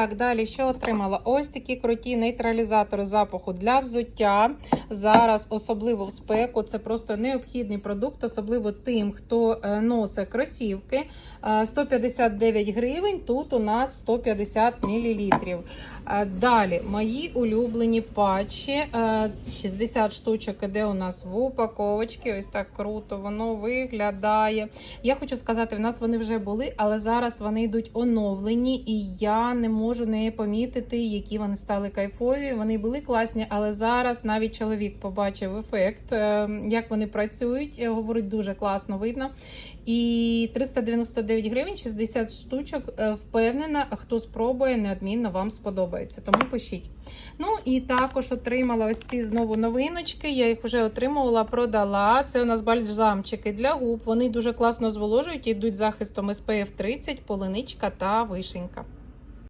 Так, далі що отримала? Ось такі круті нейтралізатори запаху для взуття. Зараз, особливо в спеку, це просто необхідний продукт, особливо тим, хто е, носить кросівки. Е, 159 гривень, тут у нас 150 мл. Далі, мої улюблені патчі. е, 60 штучок іде у нас в упаковочці. Ось так круто воно виглядає. Я хочу сказати, в нас вони вже були, але зараз вони йдуть оновлені, і я не можу не помітити, які вони стали кайфові. Вони були класні, але зараз навіть чоловік побачив ефект, е, як вони працюють. Е, Говорить, дуже класно видно. І 399 гривень, 60 штучок. Е, Впевнена, хто спробує, неодмінно вам сподобається. Тому пишіть. Ну і також отримала ось ці знову новиночки. Я їх вже отримувала, продала. Це у нас бальзамчики для губ. Вони дуже класно зволожують, і йдуть з захистом SPF 30, полиничка та вишенька.